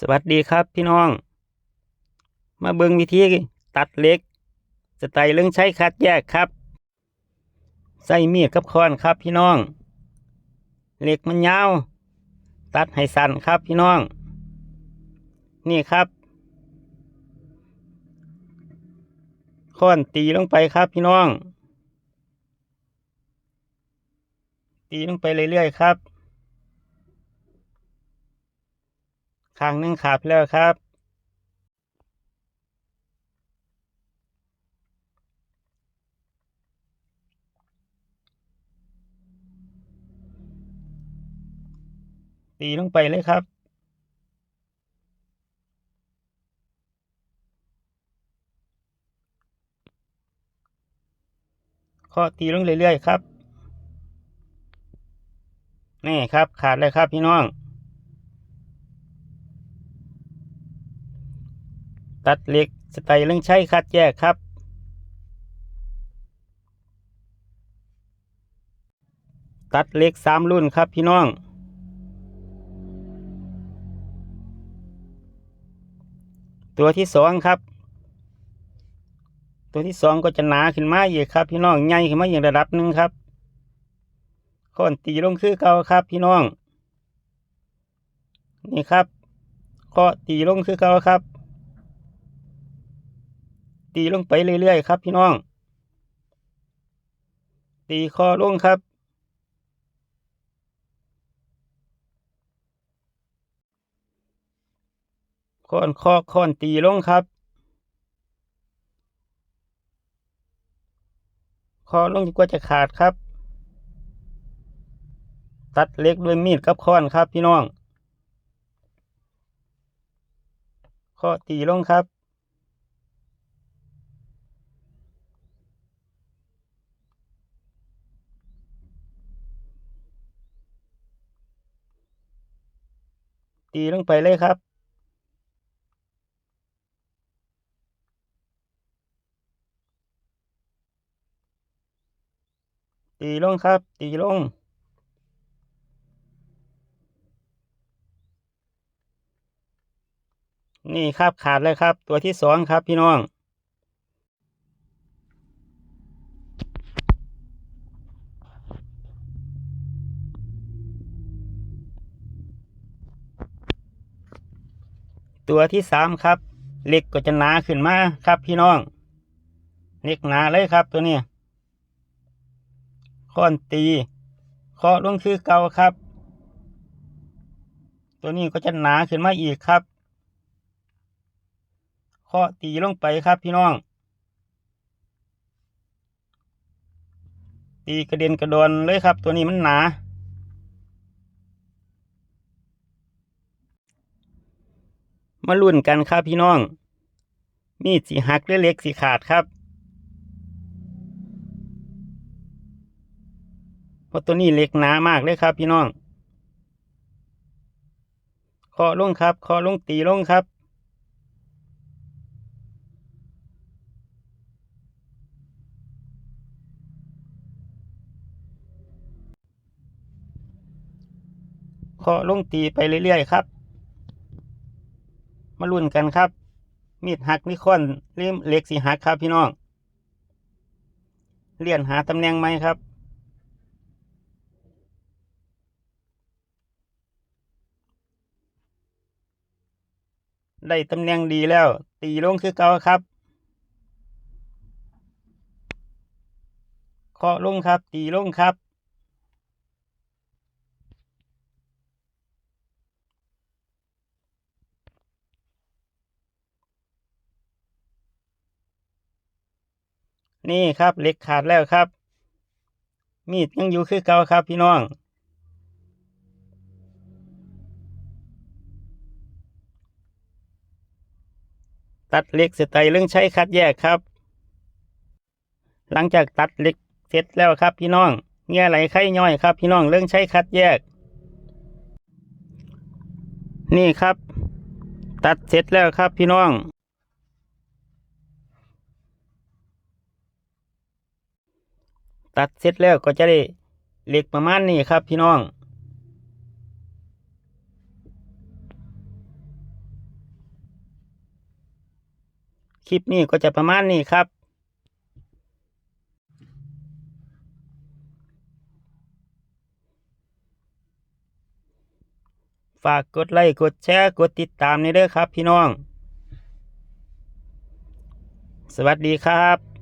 สวัสดีครับพี่น้อง มาเบิ่งวิธีตัดเหล็กสไตล์เรื่องใช้คัดแยกครับ ใส่มีดกับค้อนครับพี่น้องเหล็กมันยาว ตัดให้สั้นครับพี่น้อง นี่ครับค้อนตีลงไปครับพี่น้อง ตีลงไปเรื่อยๆครับ ข้างหนึ่งขาดไปแล้วครับ ตีลงไปเลยครับข้อตีลงเรื่อยๆครับ นี่ครับขาดเลยครับพี่น้อง ตัดเหล็กสไตล์เรื่องใช้คัดแยกครับ ตัดเหล็กสามรุ่นครับพี่น้องตัวที่สองครับ ตัวที่สองก็จะหนาขึ้นมาอีกครับ พี่น้องใหญ่ขึ้นมาอีกระดับหนึ่งครับค้อนตีลงคือเก่าครับ พี่น้อง นี่ครับข้อตีลงคือเก่าครับ ตีลงไปเรื่อยๆครับ พี่น้อง ตีคอลงครับ ค้อนคอค้อนตีลงครับ คอลงกว่าจะขาดครับ ตัดเล็กด้วยมีดกับค้อนครับพี่น้องข้อตีลงครับ ตีลงไปเลยครับ ตีลงครับ ตีลงนี่ครับขาดเลยครับ ตัวที่สองครับพี่น้อง ตัวที่สามครับเหล็กก็จะหนาขึ้นมาครับพี่น้องเหล็กหนาเลยครับตัวนี้ค้อนตีเคาะลงคือเก่าครับ ตัวนี้ก็จะหนาขึ้นมาอีกครับเคาะตีลงไปครับพี่น้อง ตีกระเด็นกระดอนเลยครับ ตัวนี้มันหนา มาลุ้นกันครับพี่น้อง มีดสีหักหรือเล็กสีขาดครับ เพราะตัวนี้เล็กหนามากเลยครับพี่น้องเคาะลงครับเคาะลงตีลงครับเคาะลงตีไปเรื่อยๆครับ มาลุ้นกันครับ มีดหักนิคอนหรือเหล็กสีหักครับพี่น้อง เลี่ยนหาตำแหน่งไหมครับ ได้ตำแหน่งดีแล้ว ตีลงคือเก่าครับเคาะลงครับ ตีลงครับ นี่ครับเหล็กขาดแล้วครับ มีดยังอยู่คือเก่าครับพี่น้อง ตัดเหล็กเสร็จไตเรื่องใช้คัดแยกครับ หลังจากตัดเหล็กเสร็จแล้วครับพี่น้องเงี้ยไหลไข่ย่อยครับ พี่น้องเรื่องใช้คัดแยก นี่ครับ ตัดเสร็จแล้วครับพี่น้อง ตัดเสร็จแล้วก็จะได้เหล็กประมาณนี้ครับพี่น้อง คลิปนี้ก็จะประมาณนี้ครับฝากกดไลค์กดแชร์กดติดตามนี้เด้อครับพี่น้อง สวัสดีครับ